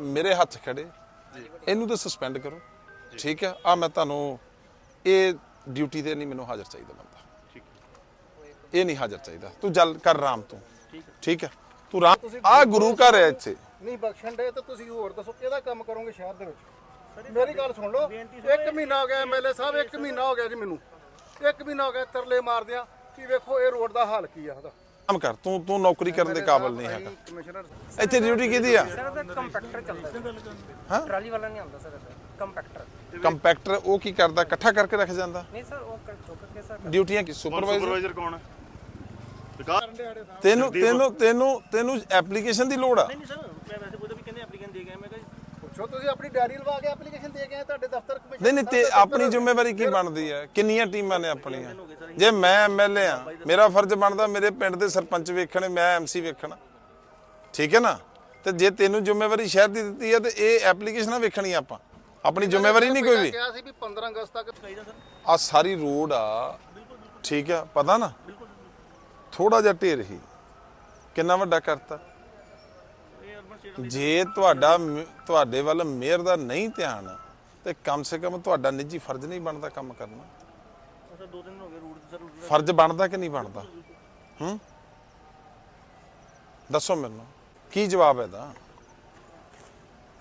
ਮੇਰੇ ਹੱਥ ਖੜੇ। ਇਹਨੂੰ ਤਾਂ ਸਸਪੈਂਡ ਕਰੋ। ਠੀਕ ਹੈ? ਆ ਮੈਂ ਤੁਹਾਨੂੰ ਇਹ ਡਿਊਟੀ ਤੇ ਨਹੀਂ ਮੈਨੂੰ ਹਾਜ਼ਰ ਚਾਹੀਦਾ ਬੰਦਾ। ਇਹ ਨਹੀਂ ਹਾਜ਼ਰ ਚਾਹੀਦਾ। ਤੂੰ ਜਲ ਕਰ ਰਾਮ ਤੂੰ। ਠੀਕ ਹੈ? ਤੂੰ ਰਾਮ ਆ ਗੁਰੂ ਘਰ ਹੈ ਇੱਥੇ। ਨਹੀਂ ਬਖਸ਼ਣ ਦੇ ਤਾਂ ਤੁਸੀਂ ਹੋਰ ਦੱਸੋ ਕਿਹਦਾ ਕੰਮ ਕਰੋਗੇ ਸ਼ਹਿਰ ਦੇ ਵਿੱਚ? ਮੇਰੀ ਗੱਲ ਸੁਣ ਲਓ। ਇੱਕ ਮਹੀਨਾ ਹੋ ਗਿਆ ਐਮਐਲਏ ਸਾਹਿਬ ਇੱਕ ਮਹੀਨਾ ਹੋ ਗਿਆ ਜੀ ਮੈਨੂੰ। ਇੱਕ ਮਹੀਨਾ ਹੋ ਗਿਆ ਤਰਲੇ ਮਾਰਦਿਆਂ ਕਿ ਵੇਖੋ ਇਹ ਰੋਡ ਦਾ ਹਾਲ ਕੀ ਆ ਉਹਦਾ। ਕੰਮ ਕਰ ਤੂੰ ਤੂੰ ਨੌਕਰੀ ਕਰਨ ਦੇ ਕਾਬਿਲ ਨਹੀਂ ਹੈਗਾ। ਕਮਿਸ਼ਨਰ ਇੱਥੇ ਡਿਊਟੀ ਕਿਹਦੀ ਆ? ਸਰ ਕੰਪੈਕਟਰ ਚੱਲਦਾ ਹਾਂ? ਟਰਾਲੀ ਵਾਲਾ ਨਹੀਂ ਆਉਂਦਾ ਸਰ ਇਹਦਾ ਕੰਪੈਕਟਰ ਕੰਪੈਕਟਰ ਉਹ ਕੀ ਕਰਦਾ? ਇਕੱਠਾ ਕਰਕੇ ਰੱਖ ਜਾਂਦਾ? ਨਹੀਂ ਸਰ ਉਹ ਕਰ ਚੁੱਕ ਕੇ ਸਰ ਡਿਊਟੀਆਂ ਕੀ? ਸੁਪਰਵਾਈਜ਼ਰ ਸੁਪਰਵਾਈਜ਼ਰ ਕੌਣ ਹੈ? ਤੈਨੂੰ ਤੈਨੂੰ ਤੈਨੂੰ ਤੈਨੂੰ ਐਪਲੀਕੇਸ਼ਨ ਦੀ ਲੋੜ ਆ। ਨਹੀਂ ਸਰ ਮੈਂ ਵੈਸੇ ਪੁੱਛਦਾ ਵੀ ਕਹਿੰਦੇ ਐਪਲੀਕੈਂਟ ਦੇ ਗਏ ਮੈਂ ਕਿਹਾ ਪੁੱਛੋ ਤੁਸੀਂ ਆਪਣੀ ਡਾਇਰੀ ਲਵਾ ਕੇ ਐਪਲੀਕੇਸ਼ਨ ਦੇ ਕੇ ਆਏ ਤੁਹਾਡੇ ਦਫ਼ਤਰ ਕਮਿਸ਼ਨ ਨਹੀਂ ਨਹੀਂ ਤੇ ਆਪਣੀ ਜ਼ਿੰਮੇਵਾਰੀ ਕੀ ਬਣਦੀ ਹੈ? ਕਿੰਨੀਆਂ ਟੀਮਾਂ ਨੇ ਆਪਣੀਆਂ? ਜੇ ਮੈਂ ਐਮਐਲਏ ਆ ਮੇਰਾ ਫਰਜ਼ ਬਣਦਾ ਮੇਰੇ ਪਿੰਡ ਦੇ ਸਰਪੰਚ ਵੇਖਣੇ ਮੈਂ ਐਮਸੀ ਵੇਖਣਾ। ਠੀਕ ਹੈ ਨਾ? ਤੇ ਜੇ ਤੈਨੂੰ ਜ਼ਿੰਮੇਵਾਰੀ ਸ਼ਹਿਰ ਦੀ ਦਿੱਤੀ ਹੈ ਤੇ ਇਹ ਐਪਲੀਕੇਸ਼ਨਾਂ ਵੇਖਣੀ ਆਪਾਂ। ਆਪਣੀ ਜ਼ਿੰਮੇਵਾਰੀ ਨਹੀਂ ਕੋਈ ਵੀ। ਕਿਹਾ ਸੀ ਵੀ 15 ਅਗਸਤ ਤੱਕ ਆ ਸਾਰੀ। ਰੋਡ ਆ। ਠੀਕ ਆ ਪਤਾ ਨਾ? ਥੋੜਾ ਜਿਹਾ ਢੇਰ ਹੀ। ਕਿੰਨਾ ਵੱਡਾ ਕਰਤਾ? ਜੇ ਤੁਹਾਡਾ ਤੁਹਾਡੇ ਵੱਲ ਮੇਅਰ ਦਾ ਨਹੀਂ ਧਿਆਨ ਤੇ ਕਮ ਸੇ ਕਮ ਤੁਹਾਡਾ ਨਿੱਜੀ ਫਰਜ਼ ਨਹੀਂ ਬਣਦਾ ਕੰਮ ਕਰਨਾ ਸਰ ਦੋ ਦਿਨ ਹੋ ਗਏ ਰੂਟ ਸਰ ਫਰਜ਼ ਬਣਦਾ ਕਿ ਨਹੀਂ ਬਣਦਾ? ਹੂੰ? ਦੱਸੋ ਮੈਨੂੰ ਕੀ ਜਵਾਬ ਹੈ ਦਾ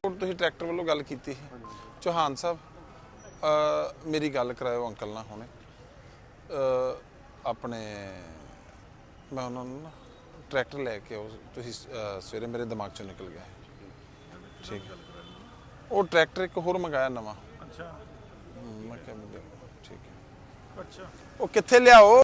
ਹੁਣ ਤੁਸੀਂ ਟਰੈਕਟਰ ਵੱਲੋਂ ਗੱਲ ਕੀਤੀ ਸੀ। ਚੌਹਾਨ ਸਾਹਿਬ ਅ, ਮੇਰੀ ਗੱਲ ਕਰਾਇਓ ਅੰਕਲ ਨਾਲ ਹੁਣੇ। ਅ, ਆਪਣੇ ਮੈਂ ਉਹਨਾਂ ਨਾ ਟਰੈਕਟਰ ਲੈ ਕੇ ਆਓ ਤੁਸੀਂ ਅ, ਸਵੇਰੇ ਮੇਰੇ ਦਿਮਾਗ ਚੋਂ ਨਿਕਲ ਗਿਆ। ਠੀਕ। ਉਹ ਟਰੈਕਟਰ ਇੱਕ ਹੋਰ ਮੰਗਾਇਆ ਨਵਾਂ। ਅੱਛਾ। ਹਮ, ਮੈਂ ਕਿਹਾ। ਠੀਕ ਹੈ। ਅੱਛਾ। ਉਹ ਕਿੱਥੇ ਲਿਆਓ?